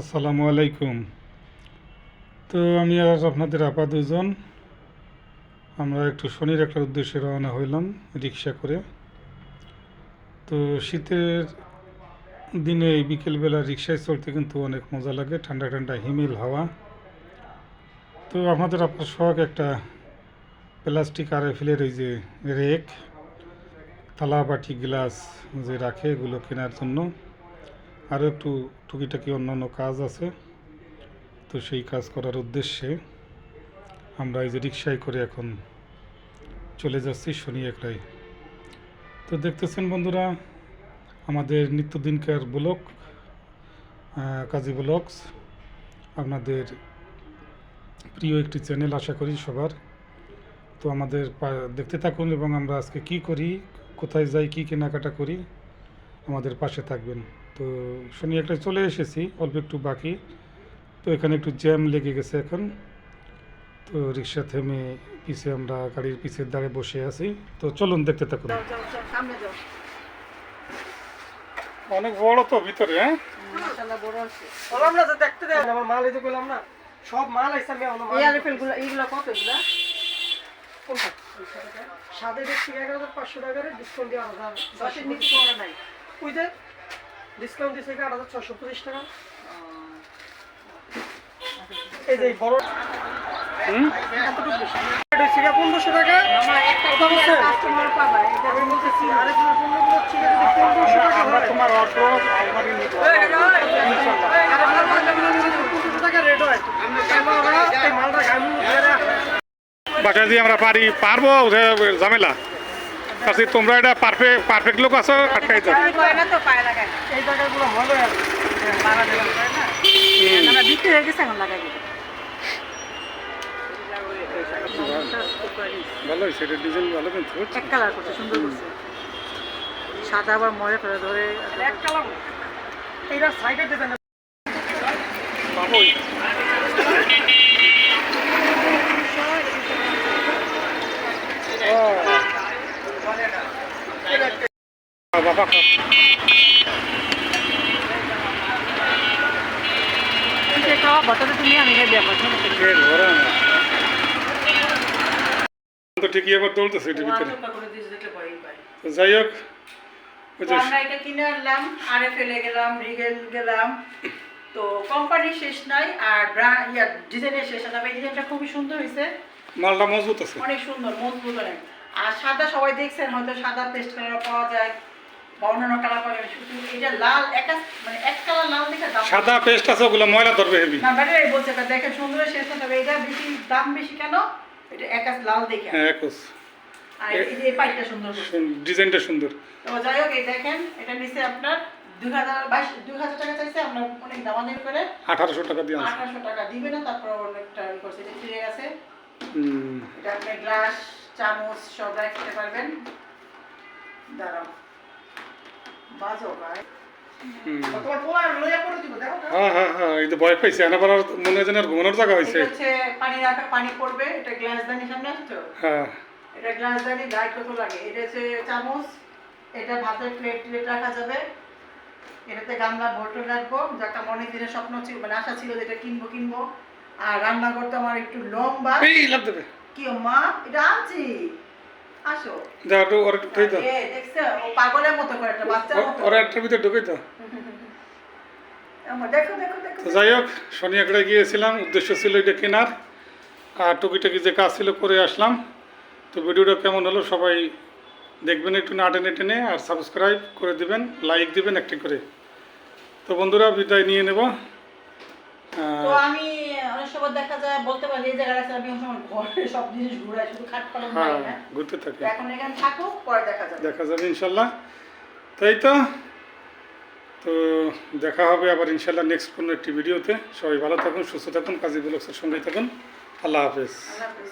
আসসালামু আলাইকুম। তো আমি আর আপনাদের আপা দুজন আমরা একটু শনির একটা উদ্দেশ্যে রওনা হইলাম রিক্সা করে। তো শীতের দিনে এই বিকেলবেলা রিক্সায় চলতে কিন্তু অনেক মজা লাগে, ঠান্ডা ঠান্ডা হিমেল হাওয়া। তো আপনাদের আপনার শখ একটা প্লাস্টিক আর ফেলের ওই যে রেক থালা বাটি গ্লাস যে রাখে এগুলো কেনার জন্য। আরও একটু টুকিটাকি অন্যান্য কাজ আছে। তো সেই কাজ করার উদ্দেশ্যে আমরা এই যে রিক্সায় করে এখন চলে যাচ্ছি শনি একটাই তো দেখতেছেন বন্ধুরা, আমাদের নিত্যদিনকার ব্লক কাজী ব্লগস, আপনাদের প্রিয় একটি চ্যানেল আশা করি সবার। তো আমাদের দেখতে থাকুন এবং আমরা আজকে কি করি, কোথায় যাই, কি কেনাকাটা করি, আমাদের পাশে থাকবেন। তো শনি একটা চলে এসেছি অল্প একটু বাকি। তো এখানে একটু জ্যাম লেগে গেছে এখন। তো রিক্সা থেমে পিছে আমরা গাড়ির পিছের দাঁড়ে বসে আছি। তো চলুন দেখতে থাকুন। যাও যাও যাও সামনে যাও। অনেক বড় তো ভিতরে হ্যাঁ? মাশাআল্লাহ বড় আছে। বললাম না দেখতে দেয় আমার মাল এই না সব মাল আইছে আমি আমার মাল এই এইগুলো কত এগুলা? সাদে দেখছি এগারো হাজার পাঁচশো টাকার ডিসকাউন্ট হাজার। দশের নিচে নাই। ওই যে ডিসকাউন্ট দিয়েছে আট হাজার ছশো পঁচিশ টাকা? এই যে এই বড় পনেরোশো টাকা। আমার একটা কথা বলছেন? কাস্টমার পাবা এটা আমি বলতেছি আরে তোমার অটো হয়। বাসা দিয়ে আমরা পারি পারব ঝামেলা। কাছে তোমরা এটা পারফেক্ট পারফেক্ট লোক আছো আটকাই দাও। এই জায়গাগুলো না আমরা বিক্রি হয়ে গেছে এখন লাগাই ভালো এটা ডিজাইন ভালো কিন্তু এক কালার করছে সুন্দর করছে। সাদা আবার মরে করে ধরে। এক কালার। এইটা সাইডে দেবেন বাবা ঠিক খাওয়া বটাতে তুমি আমি খাই বিয়া করছি পেট ভরা না। তো ঠিকই আবার দৌড়তেছে এটার ভিতরে। যাই হোক আমরা এটা কিনে আনলাম আরে ফেলে গেলাম রিগেল গেলাম। তো কোম্পানি শেষ নাই আর ইয়া ডিজাইনের শেষ এই ডিজাইনটা খুবই সুন্দর হয়েছে। মালটা মজবুত আছে। অনেক সুন্দর মজবুত অনেক। আর সাদা সবাই দেখছেন হয়তো সাদা পেস্ট কালার পাওয়া যায়। কালার শুধু এটা লাল মানে এক কালার লাল দেখে দাম সাদা পেস্ট আছে ওগুলো ময়লা ধরবে হেভি। না ব্যাটারি বলছে এটা দেখেন সুন্দর শেষ না তবে এটা বেশি দাম বেশি কেন? এটা লাল দেখে হ্যাঁ একস আর এই যে এই সুন্দর ডিজাইনটা সুন্দর। তো যাই হোক এই দেখেন এটা নিচে আপনার দুই হাজার বাইশ দুই হাজার টাকা চাইছে আমরা অনেক দামাদামি করে। আঠারোশো টাকা দিয়ে আঠারোশো টাকা দিবে না তারপর অনেকটা ই করছে। এটা ফিরে গেছে। এটা আপনি গ্লাস চামচ সব রাখতে পারবেন। দাঁড়াও বাজো ভাই হুম। তোমার পোলা লইয়া করে দিব দেখো তো। হ্যাঁ হ্যাঁ হ্যাঁ এই তো ভয় পাইছে এনে আবার আর মনে হয় যেন ঘুমানোর জায়গা হয়েছে এটা পানি রাখা পানি পড়বে এটা গ্লাস দানি সামনে আসছো? হ্যাঁ। এটা গ্লাস দানি লাইট কত লাগে? এটা হচ্ছে চামচ এটা ভাতের প্লেট প্লেট রাখা যাবে। এটাতে গামলা রাখব। অনেক দিনের স্বপ্ন ছিল মানে আশা ছিল যে এটা কিনবো কিনবো। আর রান্না করতে আমার একটু লম্বা। এই কি মা? এটা আনছি। আসো। ওর এ, দেখছ? ও পাগলের মতো করে একটা বাচ্চার মতো। একটার ভিতরে ঢুকে দাও। দেখো দেখো দেখো। তো যাই হোক শনি একড়ে গিয়েছিলাম। উদ্দেশ্য ছিল এটা কেনার। আর টুকিটাকি যে কাজ ছিল করে আসলাম। তো ভিডিওটা কেমন হলো সবাই দেখবেন একটু না টেনে টেনে আর সাবস্ক্রাইব করে দিবেন লাইক দিবেন একটি করে। তো বন্ধুরা বিদায় নিয়ে নেব। তো আমি অনেক সময় দেখা যায় বলতে পারি এই জায়গাটা আছে আমি অনেক সময় ঘরে সব জিনিস ঘুরাই শুধু খাট পালন হ্যাঁ না ঘুরতে থাকি। এখন এখানে থাকো পরে দেখা যাবে। দেখা যাবে ইনশাল্লাহ। তাই তো? তো দেখা হবে আবার ইনশাল্লাহ নেক্সট কোনো একটি ভিডিওতে সবাই ভালো থাকুন সুস্থ থাকুন কাজী ব্লগসের সঙ্গেই থাকুন। আল্লাহ হাফেজ। আল্লাহ হাফেজ।